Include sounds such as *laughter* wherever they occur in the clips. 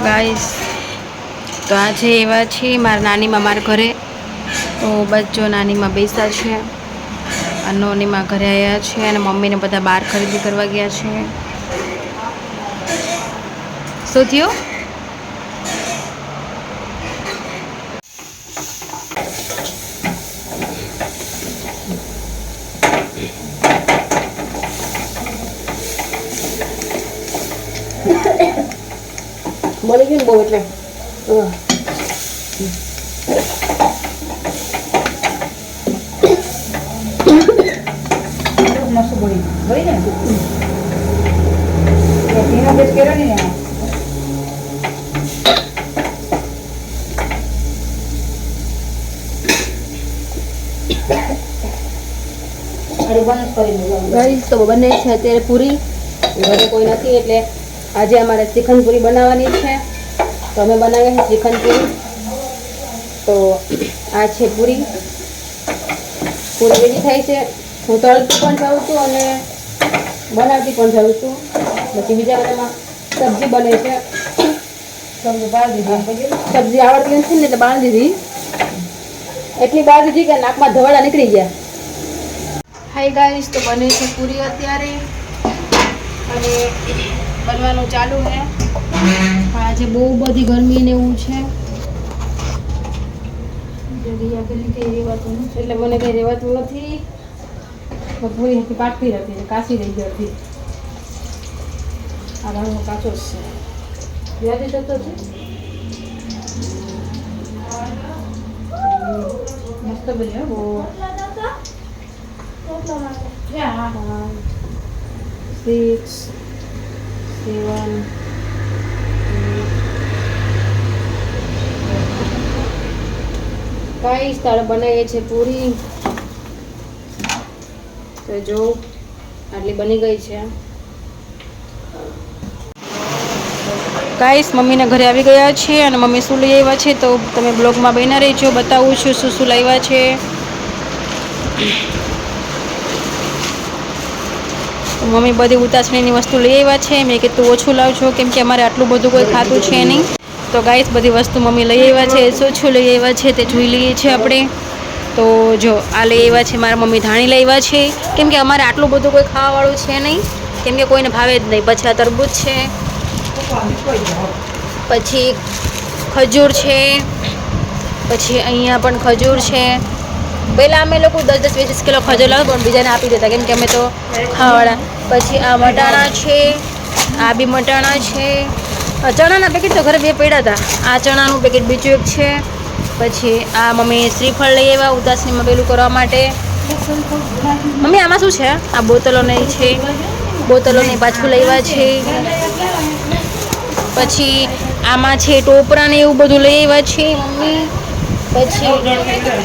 Guys તો આજે એવા છે, મારા નાનીમાં મારા ઘરે. તો બસ જો નાનીમાં બેસા છે નોનીમાં ઘરે આવ્યા છે, અને મમ્મીને બધા બહાર ખરીદી કરવા ગયા છે. શું થયું? બળી ગયું ને બહુ એટલે? મસ્ત બળી બળી ને? કર્યો ને અરે બંધ કરી ગાઈસ તો બને છે અત્યારે પૂરી. ઘરે કોઈ નથી એટલે આજે અમારે શ્રીખંડ પૂરી બનાવવાની છે. તો અમે બનાવીએ છીએ શ્રીખંડ પૂરી. તો આ છે પૂરી. પૂરી રેડી થાય છે. હું તળતી પણ જાઉં છું અને બનાવતી પણ જાઉં છું. પછી બીજા બધામાં સબ્જી બને છે. સબ્જી આવડતી નથી ને એટલે બાળ દીધી. એટલી બાળ દીધી કે નાકમાં ધવાડા નીકળી ગયા. હાય ગાઈસ તો બને છે પૂરી અત્યારે. અને બનવાનું ચાલુ છે. આજે બહુ બધી ગરમી ને એવું છે. એટલે મને કઈ રહેવાતું નથી. પૂરી હતી પાટતી હતી કાચી રહી ગઈ હતી. આ રંગ કાચો જ છે. યાદ જતો છે? મસ્ત બન્યો બહુ હા. five, six, કઈ સ્થળ બનાવીએ છે પૂરી? તો જો, આટલી બની ગઈ છે. ગાઈસ, મમ્મીના ઘરે આવી ગયા છે અને મમ્મી શું લઈ આવ્યા છે તો તમે બ્લોગમાં બન્યા રહેજો. બતાવું છું શું શું લાવ્યા છે. મમ્મી બધી ઉતાસણીની વસ્તુ લઈ આવ્યા છે. મેં કીધું ઓછું લાવજો, કેમ કે અમારે આટલું બધું કોઈ ખાતું છે નહીં. તો ગાઈસ, બધી વસ્તુ મમ્મી લઈ આવ્યા છે શું શું લઈ આવ્યા છે, તે જોઈ લઈએ છીએ આપણે. તો જો, આ લઈ આવ્યા છે, મારા મમ્મી ધાણી લઈ આવ્યા છે. કેમ કે અમારે આટલું બધું કોઈ ખાવાવાળું છે નહીં. કેમ કે કોઈને ભાવે જ નહીં. પછી આ તરબૂચ છે. પછી ખજૂર છે. પછી અહીંયા પણ ખજૂર છે. પહેલાં અમે લોકો દસ દસ વીસ કિલો ખજૂર લાવે પણ બીજાને આપી દેતા, કેમ કે અમે તો ખાવાળા પછી આ મટાણા છે. આ બી મટાણા છે. ચણાના પેકેટ તો ઘરે બે પડ્યા હતા. આ ચણાનું પેકેટ બીજું એક છે. પછી આ મમ્મી શ્રીફળ લઈ આવ્યા ઉદાસીમાં પેલું કરવા માટે. મમ્મી, આમાં શું છે? આ બોતલોને છે. બોતલો પાછું લેવા છે. પછી આમાં છે ટોપરા ને એવું બધું લઈ આવ્યા છે મમ્મી. પછી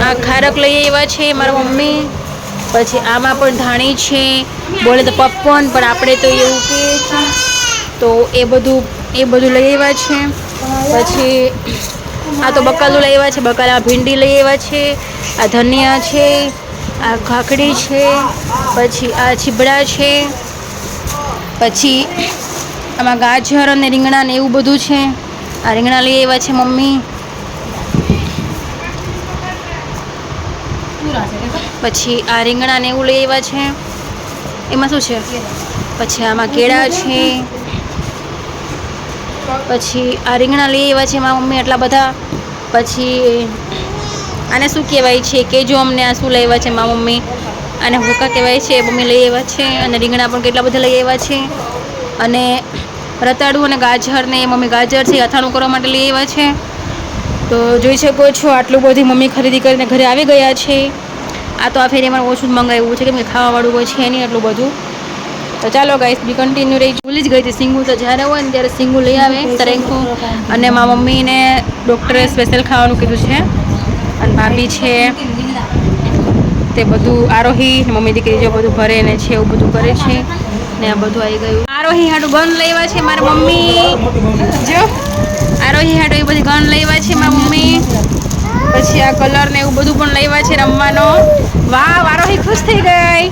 આ ખારક લઈ આવ્યા છે મારા મમ્મી. પછી આમાં પણ ધાણી છે. બોલે તો પપ્પન પણ આપણે તો એવું છીએ તો એ બધું એ બધું લઈ આવ્યા છે. પછી આ તો બકાલું લઈ આવ્યા છે બકાલા ભીંડી લઈ આવ્યા છે, આ ધનિયા છે, આ ખાખડી છે, પછી આ છીબડા છે, પછી આમાં ગાજર અને રીંગણા ને એવું બધું છે. આ રીંગણા લઈ આવ્યા છે મમ્મી. પછી આ રીંગણા ને એવું લઈ આવ્યા છે. એમાં શું છે? પછી આમાં કેળા છે. પછી આ રીંગણા લઈ આવ્યા છે મારા મમ્મી એટલા બધા. પછી આને શું કહેવાય છે કે જો અમને આ શું લઈ આવ્યા છે મારા મમ્મી? આને હુકા કહેવાય છે મમ્મી લઈ આવ્યા છે, અને રીંગણા પણ કેટલા બધા લઈ આવ્યા છે. અને રતાળું અને ગાજર ને મમ્મી ગાજર છે અથાણું કરવા માટે લઈ આવ્યા છે. તો જોઈ શકો છો આટલું બધી મમ્મી ખરીદી કરીને ઘરે આવી ગયા છે. આ તો આ ફેરીમાં ઓછું જ મંગાવ્યું છે, કેમ કે ખાવાવાળું કોઈ છે નહીં એટલું બધું. તો ચાલો ગાઈસ બી કન્ટિન્યુ રહી. ભૂલી જ ગઈ હતી સિંગુ. તો જ્યારે હોય ને ત્યારે સિંગુ લઈ આવે તરેંગું અને મારા મમ્મીને ડૉક્ટરે સ્પેશિયલ ખાવાનું કીધું છે. અને ભાભી છે. તે બધું આરોહી, મમ્મી દીકરી જો બધું ભરે ને છે, એવું બધું કરે છે. ને આ બધું આવી ગયું. આરોહી હાટું ગન લેવા છે મારા મમ્મી. જો, આરોહી હાટું એ બધી ગન લેવા છે મારા મમ્મી. પછી આ કલર ને એવું બધું પણ લેવા છે રમવાનો. વાહ, આરોહી ખુશ થઈ ગઈ.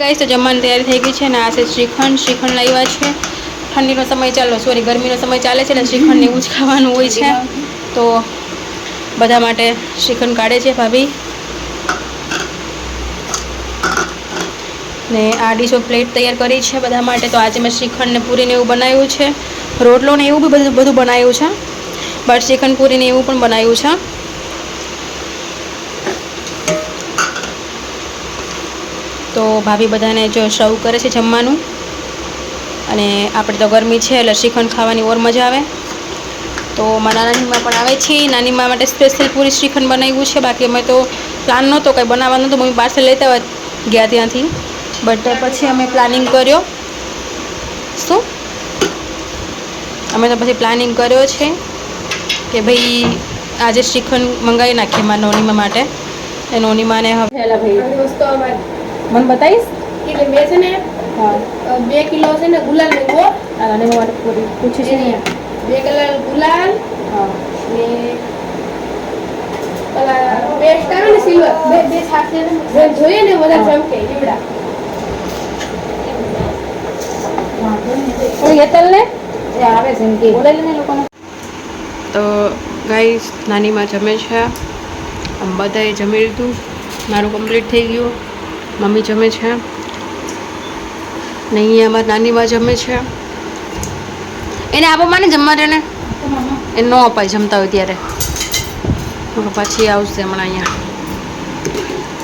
ગાઈસ તો જમવાની તૈયારી થઈ ગઈ છે અને આ છે શ્રીખંડ. શ્રીખંડ લાવ્યા છે. ઠંડીનો સમય ચાલો સોરી ગરમીનો સમય ચાલે છે એટલે શ્રીખંડ એવું જ ખાવાનું હોય છે. તો બધા માટે શ્રીખંડ કાઢે છે ભાભી. ને આ ડીશો પ્લેટ તૈયાર કરી છે બધા માટે. તો આજે મેં શ્રીખંડને પૂરીને એવું બનાવ્યું છે. રોટલો ને એવું બી બધું બધું બનાવ્યું છે. બટ શ્રીખંડ પૂરીને એવું પણ બનાવ્યું છે. તો ભાભી બધાને જો સર્વ કરે છે જમવાનું. અને આપણે તો ગરમી છે, એટલે શ્રીખંડ ખાવાની ઓર મજા આવે. તો મારા નાનીમાં પણ આવે છે. નાનીમા માટે સ્પેશિયલ પૂરી શ્રીખંડ બનાવ્યું છે. બાકી અમે તો પ્લાન નહોતો, કંઈ બનાવવાનો તો મમ્મી પાર્સલ લેતા ગયા ત્યાંથી. બટ પછી અમે પ્લાનિંગ કર્યો. શું? અમે તો પછી પ્લાનિંગ કર્યો છે કે ભાઈ આજે શ્રીખંડ મંગાવી નાખીએ મારા નોનીમા માટે. એ નોનીમાને હવે ભાઈ. મને બતાવીશ? એટલે મેં છે ને હા. બે કિલો છે ને ગુલાલ નાનીમા માટે પૂરી પૂછી છે ને બે કિલો ગુલાલ. હા. ને પેલા પેસ્ટ આવે ને સિલ્વર બે બે સાથે જોઈએ ને બધા ચમકે લોકોને. તો ગાઈસ નાનીમાં જમે છે. આમ બધાએ જમી લીધું. મારું કમ્પ્લીટ થઈ ગયું. મમ્મી જમે છે ને અહીંયા અમારા નાનીમાં જમે છે એને આપો માને જમવા દેને એ ન અપાય જમતા હોય ત્યારે પછી આવશે હમણાં અહીંયા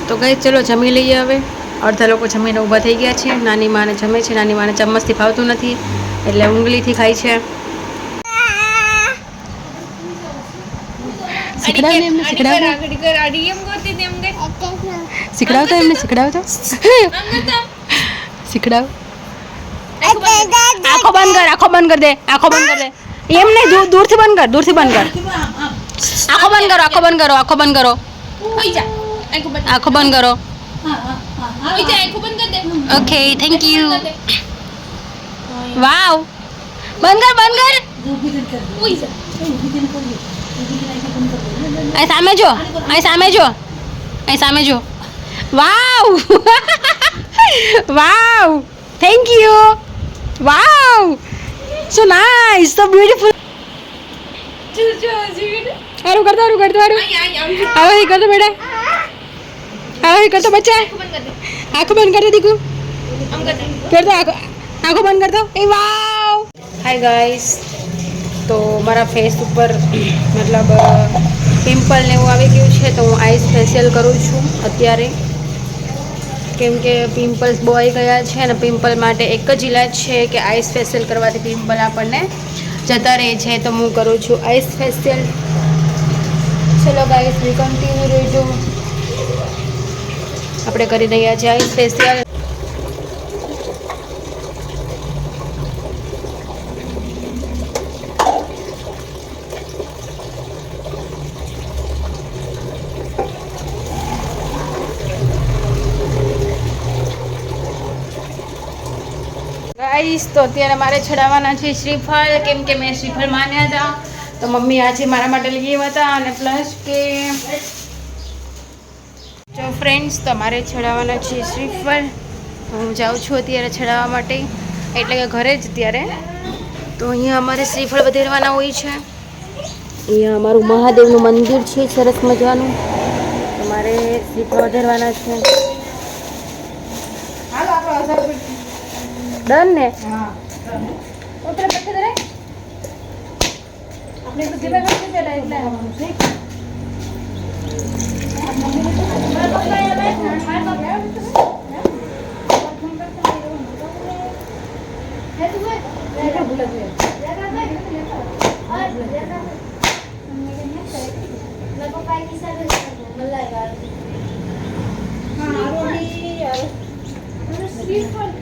તો ગઈ ચલો જમી લઈએ હવે અડધા લોકો જમીને ઊભા થઈ ગયા છે નાની માને જમે છે નાની માને ચમ્મચથી ફાવતું નથી એટલે ઉંગલીથી ખાય છે શીખડાવ એમને શીખડાવ શીખડાવતો એમને શીખડાવતો શીખડાવ. આંખો બંધ કર. આંખો બંધ કર દે આંખો બંધ કર દે. એમ નહીં દૂર દૂરથી બંધ કર દૂરથી બંધ કર. આંખો બંધ કરો આંખો બંધ કરો આંખો બંધ કરો. આંખો બંધ કરો. ઓકે થેન્ક યુ વાવ બંધ કર બંધ કર. અહીં સામે જો અહીં સામે જો અહીં સામે જો. Wow wow thank you wow so nice so beautiful આરું કરતો આરું કરતો આરું આવો હી કરતો બેટા આવો હી કરતો બચ્ચા આંખો બંધ કરતો દીકુ કરતો આખો આંખો બંધ કરતો એ વાવ હાય ગાઈસ તો મારા ફેસ ઉપર મતલબ પિમ્પલ ને એવું આવી ગયું છે તો હું આઈસ ફેશિયલ કરું છું અત્યારે. કેમ કે પિમ્પલ્સ આવી ગયા છે અને પિમ્પલ માટે એક જ ઇલાજ છે કે આઈસ ફેશિયલ કરવાથી પિમ્પલ આપણને જતા રહે છે. તો હું કરું છું આઈસ ફેશિયલ. ચલો ગાઈસ વી કન્ટિન્યુ રહેજો આપણે કરી રહ્યા છીએ આઈસ ફેશિયલ. ગાઈસ, તો અત્યારે મારે ચડાવવાના છે શ્રીફળ. કેમ કે મેં શ્રીફળ માન્યા હતા. તો મમ્મી આજે મારા માટે લઈ આવ્યા હતા અને પ્લસ કે જો ફ્રેન્ડ્સ તો મારે ચડાવવાના છે શ્રીફળ. હું જાઉં છું અત્યારે ચડાવવા માટે. એટલે કે ઘરે જ અત્યારે. તો અહીંયા અમારે શ્રીફળ વધેરવાના હોય છે. અહીંયા અમારું મહાદેવનું મંદિર છે, સરસ મજાનું. મારે શ્રીફળ વધેરવાના છે હાલો આપણો હજાર રૂપિયા ડન ને હા ઉતરે પછી દરે આપણે તો જેવા કરશે પેલા એટલે હાલે કેમ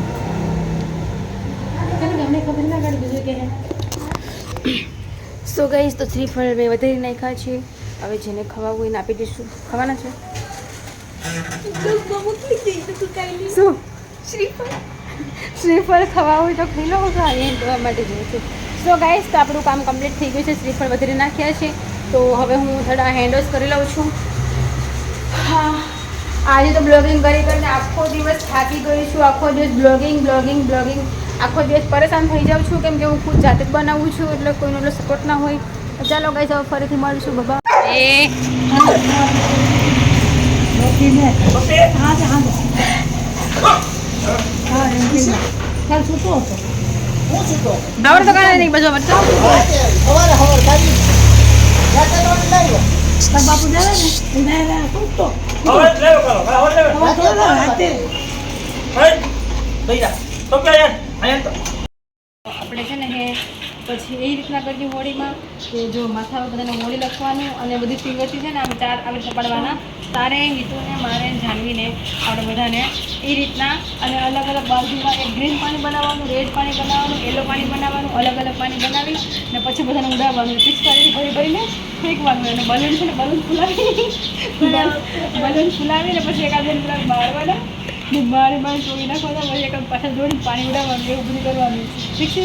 કે મને ખબર ના પડી બીજું કે હે. સો ગઈશ તો શ્રીફળ મેં વધારી નાખ્યા છે. હવે જેને ખવાવું એને આપી દઈશું. ખાવાના છે? શ્રીફળ શ્રીફળ ખાવા હોય તો ખાઈ લો. એમ કરવા માટે જઉં છું. સો ગાઈશ તો આપણું કામ કમ્પ્લીટ થઈ ગયું છે. શ્રીફળ વધારી નાખ્યા છે. તો હવે હું થોડા હેન્ડવોશ કરી લઉં છું. હા. આજે તો બ્લોગિંગ કરી કરીને આખો દિવસ થાકી ગઈ છું. આખો દિવસ બ્લોગિંગ બ્લોગિંગ બ્લોગિંગ આખો દિવસ પરેશાન થઈ જાઉં છું કેમ કે હું ખુદ જાતે જ બનાવું છું એટલે કોઈનો એટલો સપોર્ટ ના હોય. તો ચાલો ગાઈસ જાઓ ફરીથી મળીશું બાબા એ દોડ તો કાંઈ નહીં બધું બચ્ચા આપણે છે ને કે પછી એ રીતના કરીએ હોળીમાં કે જો માથા બધાને હોળી લખવાનું અને બધી ફિંગરથી છે ને આમ ચાર આવી સપાડવાના તારે હિતુને, મારે જાનવીને, આપણે બધાને એ રીતના અને અલગ અલગ બાજુમાં એક ગ્રીન પાણી બનાવવાનું, રેડ પાણી બનાવવાનું, યલો પાણી બનાવવાનું, અલગ અલગ પાણી બનાવી અને પછી બધાને ઉડાવવાનું પિચકારી ભરી ભરીને ફેંકવાનું અને બલૂન છે ને બલૂન ફુલાવી બલૂન ફૂલાવીને પછી એકાદ બે પેલા બાળવાના બારે બાર ચોરી નાખવાના પછી એક પાછળ જોડીને પાણી ઉડાવવાનું એવું બધું કરવાનું. ઠીક છે?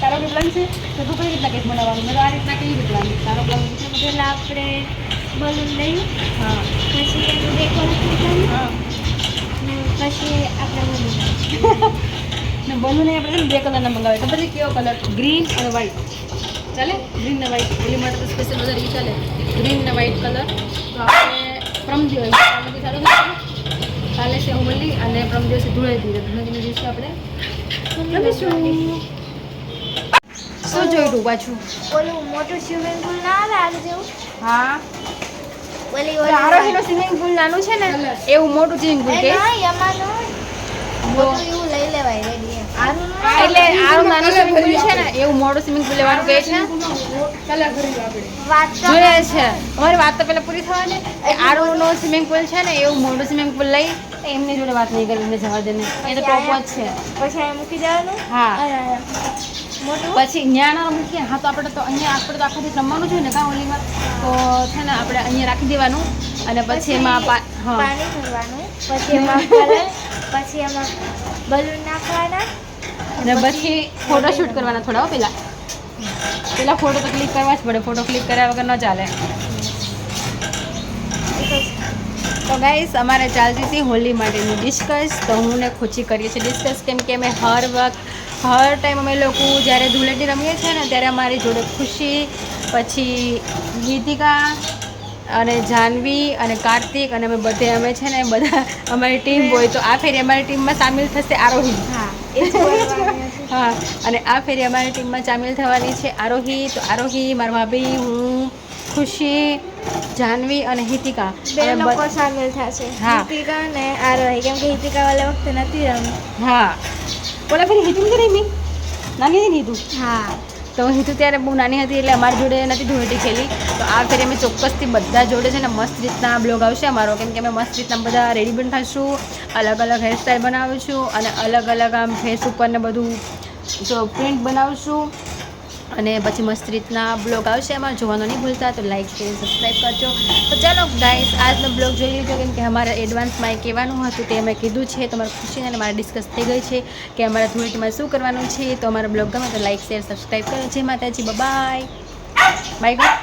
તારો પ્લાન છે? તો તું કઈ રીતના કંઈક બનાવવાનું? મેં આ રીતના કઈ રીતે પ્લાન તારો પ્લાન છે પહેલાં આપણે બલૂન લઈ હા. પછી એનું ડેકોરેશન હા. પછી આપણે બલૂન *laughs* ને બલૂન આપણે બે કલરના મંગાવે ખબર છે કેવો કલર? ગ્રીન અને વ્હાઈટ ચાલે? ગ્રીન ને વ્હાઈટ ઓલી માટે તો સ્પેશિયલ વધારે ચાલે. ગ્રીન ને વ્હાઈટ કલર. તો આપણે પ્રમ દિવસ હોલી અને પ્રમ દિવસે ધૂળેટી ધૂળેટીના દિવસે આપણે રમીશું. શું જોયું તું પાછું? ઓલું મોટું સ્વિમિંગ પુલ ના આવે આગ જેવું? હા. ઓલી આરોહીનું સ્વિમિંગ પુલ નાનું છે ને? એવું મોટું સ્વિમિંગ પુલ કે? નહીં એમાં નહીં મોટું. એવું લઈ લેવાય રેડી એટલે આનું નાનું સ્વિમિંગ પુલ છે ને એવું મોટું સ્વિમિંગ પુલ લેવાનું કહે છે વાત તો જોઈએ છે. અમારી વાત તો પેલા પૂરી થવાની. આરો નો સ્વિમિંગ પુલ છે ને એવું મોટું સ્વિમિંગ પુલ લઈ એમની જોડે વાત નહીં કરી એમને જવા દે ને. એ તો ટોપ જ છે. પછી અહીંયા મૂકી જવાનું હા. પછી ન્યાના મૂકીએ. હા તો આપણે તો અહીંયા આપણે તો આખા રમવાનું છે ને કાં ઓલીમાં? તો છે ને આપણે અહીંયા રાખી દેવાનું. અને પછી એમાં પાણી ભરવાનું. પછી એમાં પછી એમાં બલૂન નાખવાના. અને પછી ફોટો શૂટ કરવાના થોડા પહેલાં પેલા. પેલા ફોટો તો ક્લિક કરવા જ પડે. ફોટો ક્લિક કર્યા વગર ન ચાલે. તો ગાઈસ અમારે ચાલતી હતી હોલી માટેની ડિસ્કસ તો હું ને ખુશી કરીએ છીએ ડિસ્કસ કેમ કે અમે હર વખત હર ટાઈમ અમે લોકો જ્યારે ધૂળેટી રમીએ છીએ ને ત્યારે અમારી જોડે ખુશી પછી ગીતિકા અને જાનવી અને કાર્તિક અને અમે બધે અમે છે ને બધા અમારી ટીમ હોય તો આ ફેરી અમારી ટીમમાં સામેલ થશે આરોહી. હા. હા અને આ ફેરી અમારી ટીમમાં સામેલ થવાની છે આરોહી. તો આરોહી મારા ભાભી હું ખુશી જાનવી અને હિતિકા. બે લોકો સામેલ થશે. હિતિકા અને આરોહી કેમ કે હિતિકા વાળા વખતે નથી રમી. હા. બોલા પેલી હિતુ નથી રમી? નાની હતી હિતુ? હા. તો હિતુ ત્યારે બહુ નાની હતી એટલે અમારી જોડે નથી ધૂળેટી ખેલી. તો આ ફેરી અમે ચોક્કસથી બધા જોડે છે ને મસ્ત રીતના બ્લોગ આવશે અમારો. કેમ કે અમે મસ્ત રીતના બધા રેડી પણ થશું અલગ અલગ હેરસ્ટાઈલ બનાવીશું અને અલગ અલગ આમ ફેસ ઉપર ને બધું જો પ્રિન્ટ બનાવશું. અને પછી મસ્ત રીતના બ્લોગ આવશે, એમાં જોવાનો નહીં ભૂલતા, તો લાઈક શેર સબસ્ક્રાઈબ કરજો. તો ચાલો ગાઈસ આજનો બ્લોગ જોઈ લીધો, કેમ કે અમારે એડવાન્સમાં એ કહેવાનું હતું, તે અમે કીધું છે, તમારે ખુશીને અને મારે ડિસ્કસ થઈ ગઈ છે કે અમારા ધૂળેટીમાં શું કરવાનું છે, તો અમારો બ્લોગ ગમે તો લાઈક શેર સબસ્ક્રાઈબ કરો. જય માતાજી બાય બાય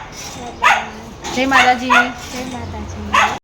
જય માતાજી. જય માતાજી.